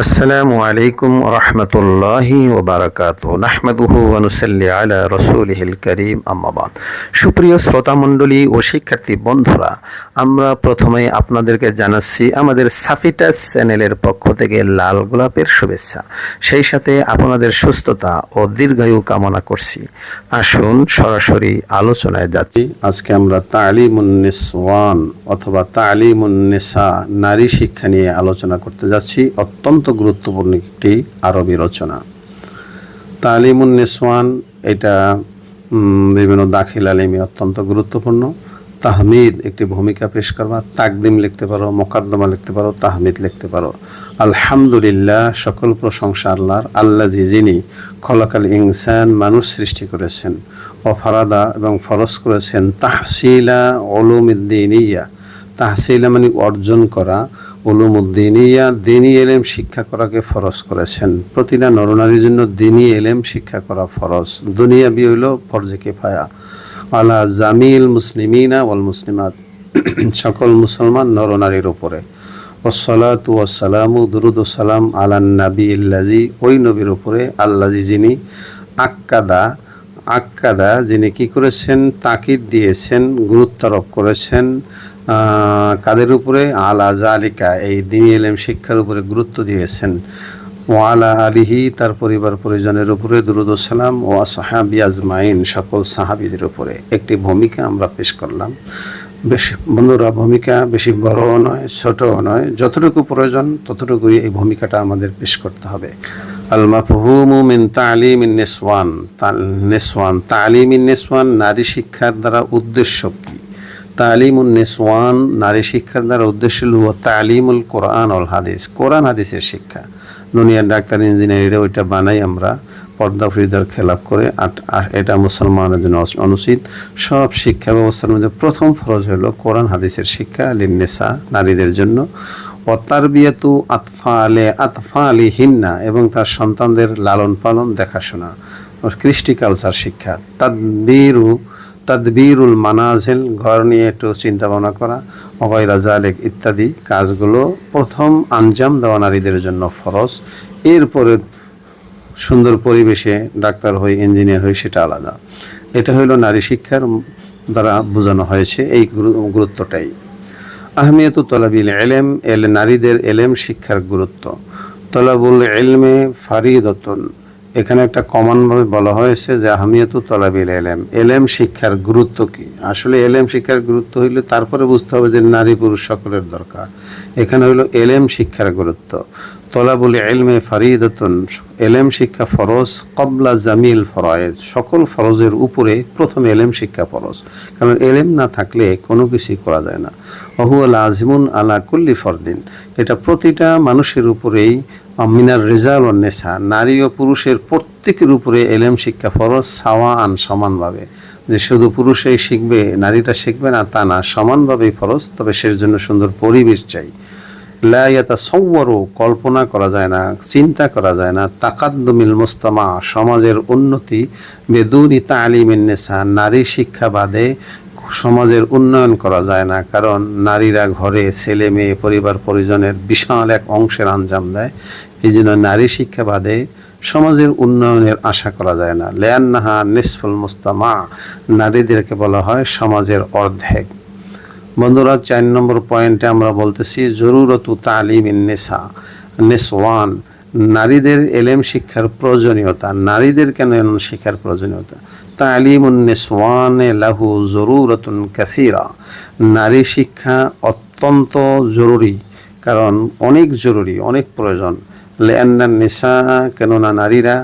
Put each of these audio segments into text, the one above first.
আসসালামু আলাইকুম রহমতুল্লাহি ওবারাকাত নাহমাদুহু ওয়ানুসাল্লি আলা রসুলিহিল করিম। আম্মাবাদ সুপ্রিয় শ্রোতামণ্ডলী ও শিক্ষার্থী বন্ধুরা, আমরা প্রথমে আপনাদেরকে জানাচ্ছি আমাদের সাফিটাস চ্যানেলের পক্ষ থেকে লাল গোলাপের শুভেচ্ছা। সেই সাথে আপনাদের সুস্থতা ও দীর্ঘায়ু কামনা করছি। আসুন সরাসরি আলোচনায় যাচ্ছি। আজকে আমরা তালিমুন্নিসওয়ান অথবা তালিমুন্নিসা নারী শিক্ষা নিয়ে আলোচনা করতে যাচ্ছি। অত্যন্ত গুরুত্বপূর্ণ একটি আরবি রচনা। তালিমুন্নিসওয়ান এটা বিভিন্ন দাখিল আলিমে অত্যন্ত গুরুত্বপূর্ণ। তাহমিদ একটি ভূমিকা পেশ করবা, তাকদিম লিখতে পারো, মোকাদ্দমা লিখতে পারো, তাহমিদ লিখতে পারো। আলহামদুলিল্লাহ, সকল প্রশংসা আল্লাহর আল্লাহ যিনি খলাকাল ইনসান মানুষ সৃষ্টি করেছেন, ও ফারাদা এবং ফরজ করেছেন, তাহসিলা ওলুমুদ্দিনিয়া তাহসিলা মানে অর্জন করা উলুমুদ্দিনিয়া দিনী এলেম শিক্ষা করাকে ফরজ করেছেন। প্রতিটা নরনারীর জন্য দিনী এলেম শিক্ষা করা ফরজ। দুনিয়া বি হইল ফরজে কেফায়া। আলা জামিল মুসলিমিনা ওয়াল মুসলিমাত। সকল মুসলমান নরনারীর উপরে। ওসলাত ওয়াসালামু দুরুদ সালাম আলান নাবি ইল্লাজি ওই নবীর উপরে আল্লাজি যিনি আক্কাদা আক্কাদা যিনি কি করেছেন? তাকিদ দিয়েছেন, গুরুত্বারোপ করেছেন কাদের উপরে? আলা জালিকা এই দিন এলেম শিক্ষার উপরে গুরুত্ব দিয়েছেন। ওয়ালা আলিহি, তার পরিবার পরিজনের উপরে দুরুদুসালাম ও সাহাবি আজমাইন, সকল সাহাবিদের উপরে। একটি ভূমিকা আমরা পেশ করলাম। বেশি, বন্ধুরা, ভূমিকা বেশি বড়ও নয়, ছোটও নয়, যতটুকু প্রয়োজন ততটুকুই এই ভূমিকাটা আমাদের পেশ করতে হবে। আল মাফহুমু মিন তালিম ইন নেসওয়ান নেসওয়ান তালিম ইন নেসওয়ান নারী শিক্ষার দ্বারা উদ্দেশ্য কি? তালিমুন নেসওয়ান, নারী শিক্ষার দ্বারা উদ্দেশ্য হল তালিমুল কোরআন অল হাদিস। কোরআন হাদিসের শিক্ষা। দুনিয়ার ডাক্তার, ইঞ্জিনিয়ারিরা ওইটা বানাই আমরা পর্দা ফ্রিদার খেলাপ করে এটা মুসলমানের জন্য অনুচিত। সব শিক্ষা ব্যবস্থার মধ্যে প্রথম ফরজ হলো কোরআন হাদিসের শিক্ষা লিন্নেসা নারীদের জন্য। ও তারবিয়াতু আতফালে আতফালি হিন্না এবং তার সন্তানদের লালন পালন দেখাশোনা কৃষ্টি কালচার শিক্ষা। তাদবিরু তাদবিরুল মানাজেল, ঘর নিয়ে একটু চিন্তা ভাবনা করা অবৈরা জালেক ইত্যাদি কাজগুলো প্রথম আঞ্জাম দেওয়া নারীদের জন্য ফরজ। এরপরে সুন্দর পরিবেশে ডাক্তার হই ইঞ্জিনিয়ার হই সেটা আলাদা। এটা হলো নারী শিক্ষার দ্বারা বোঝানো হয়েছে এই গুরু- গুরুত্বটাই। আহমিয়ত তলাবিল এলেম এল নারীদের এলেম শিক্ষার গুরুত্ব। তলাবুল এলমে ফারিদতন। এখানে একটা কমনভাবে বলা হয়েছে যে আহমিয়াত তলাবিল এলেম এলেম শিক্ষার গুরুত্ব কি? আসলে এলেম শিক্ষার গুরুত্ব হইলে তারপরে বুঝতে হবে যে নারী পুরুষ সকলের দরকার। এখানে হইল এলেম শিক্ষার গুরুত্ব। তলাবুল এলমে ফারিদতন, এলেম শিক্ষা ফরজ কবলা জামিল ফরয়েজ। সকল ফরজের উপরে প্রথম এলেম শিক্ষা ফরজ, কারণ এলেম না থাকলে কোনো কিছুই করা যায় না। অহুয়াল আজিমুন আলা কুল্লি ফরদিন। এটা প্রতিটা মানুষের উপরেই, মিনার রেজাল নেশা নারী ও পুরুষের প্রত্যেকের উপরে এলেম শিক্ষা ফরজ সাওয়া আন সমানভাবে। যে শুধু পুরুষেই শিখবে, নারীটা শিখবে না, তা না, সমানভাবেই ফরজ, তবে সের জন্য সুন্দর পরিবেশ চাই। লায়াতা সৌবরও কল্পনা করা যায় না, চিন্তা করা যায় না, তাকাদ্দমিল মোস্তামা, সমাজের উন্নতি, বেদুনি তালিমিন নেশা, নারী শিক্ষা বাদে সমাজের উন্নয়ন করা যায় না, কারণ নারীরা ঘরে ছেলে মেয়ে, পরিবার পরিজনের বিশাল এক অংশের আঞ্জাম দেয়। এই জন্য নারী শিক্ষা বাদে সমাজের উন্নয়নের আশা করা যায় না। লেয়ান্নাহা নিসফুল মুস্তামা, নারীদেরকে বলা হয় সমাজের অর্ধেক। বন্ধুরা, চার নম্বর পয়েন্টে আমরা বলতেছি, জরুরত তালিম নেশা নেসওয়ান। নারীদের এলেম শিক্ষার প্রয়োজনীয়তা। নারীদের কেন শিক্ষার প্রয়োজনীয়তা? তালিম নেসওয়ানে লাহু জরুরতুন ক্যাথিরা নারী শিক্ষা অত্যন্ত জরুরি, কারণ অনেক জরুরি, অনেক প্রয়োজন। লেয়ান্না নেশা কেননা নারীরা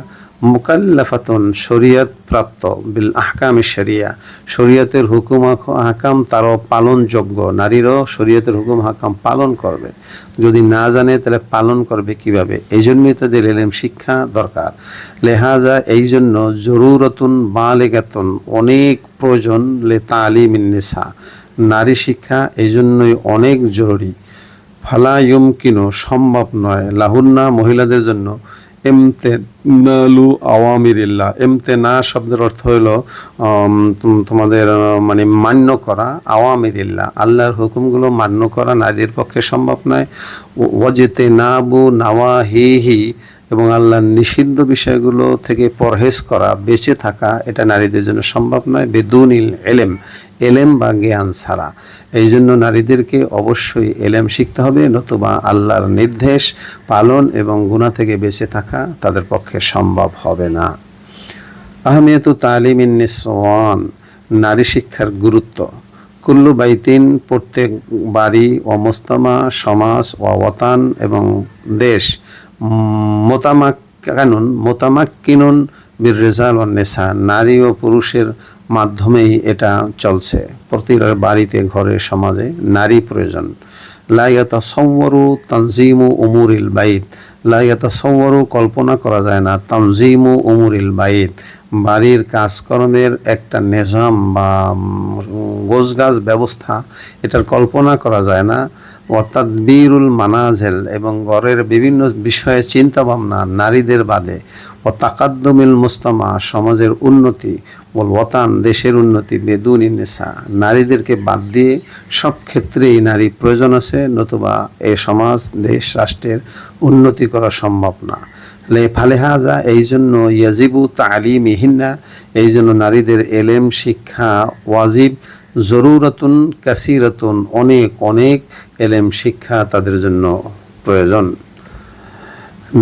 মুকাল্লাফাতুন শরিয়ত প্রাপ্ত বিল আহকাম শরিয়া। শরীয়তের হুকুম হাকাম তারও পালনযোগ্য। নারীরও শরীয়তের হুকুম হাকাম পালন করবে। যদি না জানে তাহলে পালন করবে কীভাবে? এই জন্যই তাদের এলেম শিক্ষা দরকার। লেহাজা এই জন্য জরুরতুন বালেগাতুন, অনেক প্রয়োজন লে তালিমিন নেশা নারী শিক্ষা এই জন্যই অনেক জরুরি। ফালা ইয়ুমকিনো সম্ভব নয়। লাহুন্না মহিলাদের জন্য এমতেনালু এমতে না শব্দের অর্থ হইল তোমাদের মানে মান্য করা আওয়ামিরিল্লাহ আল্লাহর হুকুমগুলো মান্য করা নারীর পক্ষে সম্ভব নয়। ওয়াজেতে নাবু নাওয়া হি হি এবং আল্লাহর নিষিদ্ধ বিষয়গুলো থেকে পরহেজ করা, বেঁচে থাকা এটা নারীদের জন্য সম্ভব নয়। বেদুনিল এলেম এলেম বা জ্ঞান ছাড়া। এই জন্য নারীদেরকে অবশ্যই এলেম শিখতে হবে, নতুবা আল্লাহর নির্দেশ পালন এবং গুণা থেকে বেঁচে থাকা তাদের পক্ষে সম্ভব হবে না। আহমিয়তু তালিম নিসওয়ান, নারী শিক্ষার গুরুত্ব। কুল্লু বাইতিন, প্রত্যেক বাড়ি ও মোস্তামা, সমাজ ও ওয়াতান এবং দেশ মোতামাক কানুন, মোতামাক কিনুন বীর রেজাল নেশা। নারী ও পুরুষের মাধ্যমেই এটা চলছে। প্রতিটা বাড়িতে, ঘরে, সমাজে নারী প্রয়োজন। লাইয়াতা সৌরু তানজিমু উমুরিল বাইত। লাইয়াতা কল্পনা করা যায় না, তানজিমু উমুরিল বাইত, বাড়ির কাজকর্মের একটা নিজাম বা গোছগাছ ব্যবস্থা, এটার কল্পনা করা যায় না। অর্থাৎ বীরুল মানাজেল, এবং ঘরের বিভিন্ন বিষয়ে চিন্তা ভাবনা নারীদের বাদে। ও তাকাদ্দমিল মুস্তামা, সমাজের উন্নতি বল ওতান দেশের উন্নতি, বেদুন নেশা নারীদেরকে বাদ দিয়ে সব ক্ষেত্রেই নারী প্রয়োজন আছে, নতুবা এ সমাজ, দেশ, রাষ্ট্রের উন্নতি করা সম্ভব না। ফালেহাজা, এই জন্য ইয়াজিবু তালিম ইহিন্না এই জন্য নারীদের এলেম, শিক্ষা ওয়াজিব, জরুরতুন, কাসিরাতুন, অনেক অনেক এলেম, শিক্ষা তাদের জন্য প্রয়োজন।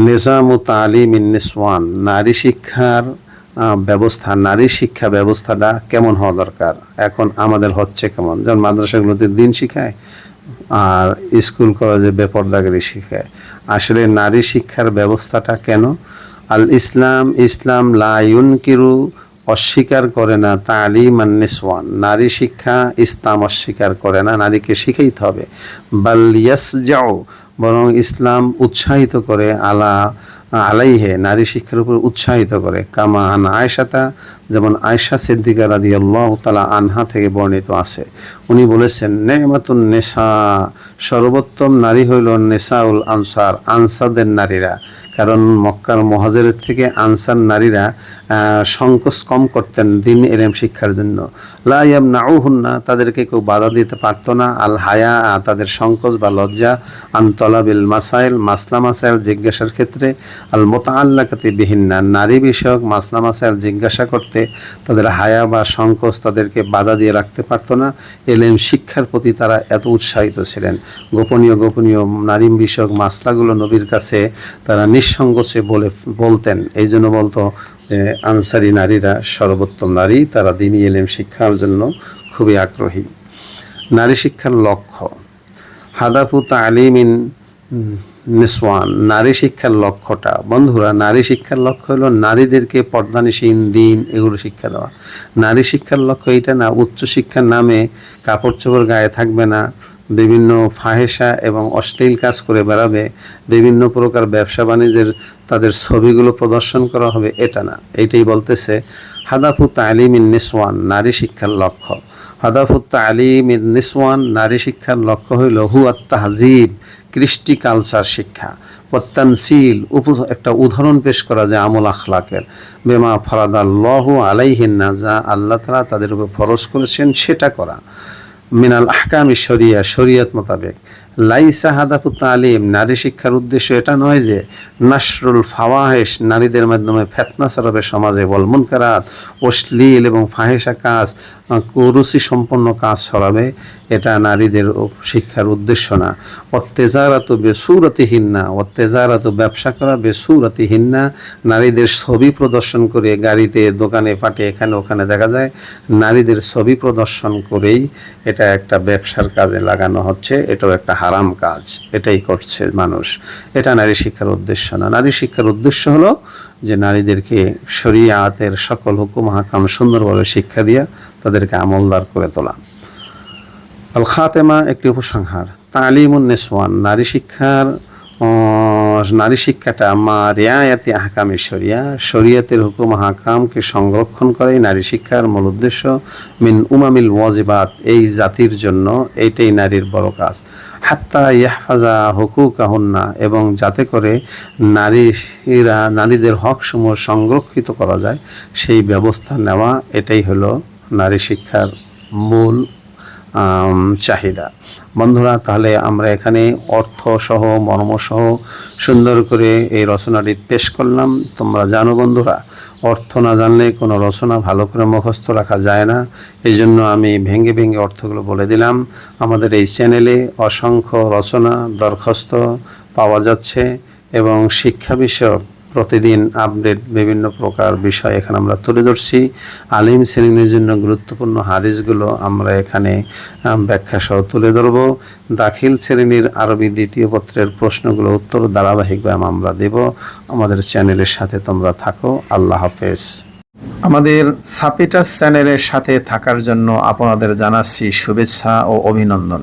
নিজাম ও তালিম নিসওয়ান, নারী শিক্ষার ব্যবস্থা, নারী শিক্ষা ব্যবস্থাটা কেমন হওয়া দরকার? এখন আমাদের হচ্ছে কেমন? যেমন মাদ্রাসাগুলোতে দিন শিখায় আর স্কুল, কলেজে বেপর্দাগিরি শিখায়। আসলে নারী শিক্ষার ব্যবস্থাটা কেন? আল ইসলাম ইসলাম লায়ুন কিরু অস্বীকার করে না তালিম নিসওয়ান। নারী শিক্ষা ইসলাম অস্বীকার করে না, নারীকে শিখাইতে হবে। বাল ইয়াস যাও বরং ইসলাম উৎসাহিত করে আলা আলাইহে, নারী শিক্ষার উপর উৎসাহিত করে। কামা আন আয়সাতা যেমন আয়সা সিদ্দিকা রাদি আল্লাহ তালা আনহা থেকে বর্ণিত আছে। উনি বলেছেন নেমাতুন নেশা সর্বোত্তম নারী হইল নেশাউল আনসার আনসাদের নারীরা। কারণ মক্কার মহাজের থেকে আনসার নারীরা সংকোচ কম করতেন দিন এলেম শিক্ষার জন্য। লাইয়াম হুন্না তাদেরকে কেউ বাধা দিতে পারতো না। আল হায়া, তাদের সংকোচ বা লজ্জা আন্তলাবিল মাসাইল, মাসলা মাসাইল জিজ্ঞাসার ক্ষেত্রে আল মোতাল্লাকাতি বিহিন্না, নারী বিষয়ক মাসলা মাসাইল জিজ্ঞাসা করতে তাদের হায়া বা সংকোচ তাদেরকে বাধা দিয়ে রাখতে পারতো না। এলেম শিক্ষার প্রতি তারা এত উৎসাহিত ছিলেন। গোপনীয় গোপনীয় নারী বিষয়ক মাসলাগুলো নবীর কাছে তারা নিঃসংকোচে বলে, বলতেন। এই জন্য বলতো যে আনসারি নারীরা সর্বোত্তম নারী, তারা দিনী এলেম শিক্ষার জন্য খুবই আগ্রহী। নারী শিক্ষার লক্ষ্য। হাদাফু তালিমিন নিসওয়ান, নারী শিক্ষার লক্ষ্যটা। বন্ধুরা, নারী শিক্ষার লক্ষ্য হলো নারীদেরকে পর্দানিসীন দিন, এগুলো শিক্ষা দেওয়া। নারী শিক্ষার লক্ষ্য এটা না, উচ্চ শিক্ষার নামে কাপড় চোপড় গায়ে থাকবে না, বিভিন্ন ফাহেসা এবং অশ্লীল কাজ করে বেড়াবে, বিভিন্ন প্রকার ব্যবসা বাণিজ্যের তাদের ছবিগুলো প্রদর্শন করা হবে, এটা না। এটাই বলতেছে হাদাফু তালিমিন নিসওয়ান, নারী শিক্ষার লক্ষ্য। হাদাফু তালিম নিসওয়ান, নারী শিক্ষার লক্ষ্য হইল হুয়াত তাহজিব, কৃষ্টি কালচার শিক্ষা। প্রত্যানশীল উপ একটা উদাহরণ পেশ করা যায় আমল আখলাকের। বেমা ফারাদাল্লাহু আলাইহিন্না যা আল্লাহ তালা তাদের উপর ফরজ করেছেন সেটা করা। মিনাল আহকাম শরিয়া, শরিয়ত মোতাবেক। লাইসা হাদাফু তালিম, নারী শিক্ষার উদ্দেশ্য এটা নয় যে নাসরুল ফাওয়াহেশ নারীদের মাধ্যমে ফেতনা সরবে সমাজে। বলমন মুনকারাত, অশ্লীল এবং ফাহেসা কাজ কুরুচি সম্পন্ন কাজ ছড়াবে। এটা নারীদের শিক্ষার উদ্দেশ্য না। অত্যাচারাত বেসুরতিহীন না অত্যাচারাত ব্যবসা করা বেসুরতিহীন না নারীদের ছবি প্রদর্শন করে গাড়িতে, দোকানে, পাটে, এখানে, ওখানে দেখা যায়, নারীদের ছবি প্রদর্শন করেই এটা একটা ব্যবসার কাজে লাগানো হচ্ছে, এটাও একটা হারাম কাজ, এটাই করছে মানুষ। এটা নারী শিক্ষার উদ্দেশ্য না। নারী শিক্ষার উদ্দেশ্য হলো যে নারীদেরকে শরিয়াতের সকল হুকুম, হাকাম সুন্দরভাবে শিক্ষা দিয়া তাদেরকে আমলদার করে তোলা। আল খাতেমা একটি উপসংহার। তালিমুন নেসওয়ান, নারী শিক্ষার নারী শিক্ষাটা মা রেয়ায়াতি আহকামে শরিয়া, শরিয়াতের হুকুম হাকামকে সংরক্ষণ করাই নারী শিক্ষার মূল উদ্দেশ্য মিন উমামিল ওয়াজিবাত, এই জাতির জন্য এইটাই নারীর বড় কাজ। হাত্তা ইয়াহফাজা হুকুক আহন্না এবং যাতে করে নারীরা, নারীদের হকসমূহ সংরক্ষিত করা যায়, সেই ব্যবস্থা নেওয়া এটাই হলো নারী শিক্ষার মূল চাহিদা। বন্ধুরা, তাহলে আমরা এখানে অর্থ সহ, মর্ম সহ সুন্দর করে এই রচনাটি পেশ করলাম। তোমরা জানো বন্ধুরা, অর্থ না জানলে কোনো রচনা ভালো করে মুখস্থ রাখা যায় না। এই জন্য আমি ভেঙে ভেঙে অর্থগুলো বলে দিলাম। আমাদের এই চ্যানেলে অসংখ্য রচনা, দরখাস্ত পাওয়া যাচ্ছে এবং শিক্ষা বিষয়ক প্রতিদিন আপডেট বিভিন্ন প্রকার বিষয় এখানে আমরা তুলে ধরছি। আলিম শ্রেণির জন্য গুরুত্বপূর্ণ হাদিসগুলো আমরা এখানে ব্যাখ্যা সহ তুলে ধরব। দাখিল শ্রেণির আরবি দ্বিতীয় পত্রের প্রশ্নগুলো উত্তর ধারাবাহিকভাবে আমরা দেব। আমাদের চ্যানেলের সাথে তোমরা থাকো। আল্লাহ হাফেজ। আমাদের সাপিটাস চ্যানেলের সাথে থাকার জন্য আপনাদের জানাচ্ছি শুভেচ্ছা ও অভিনন্দন।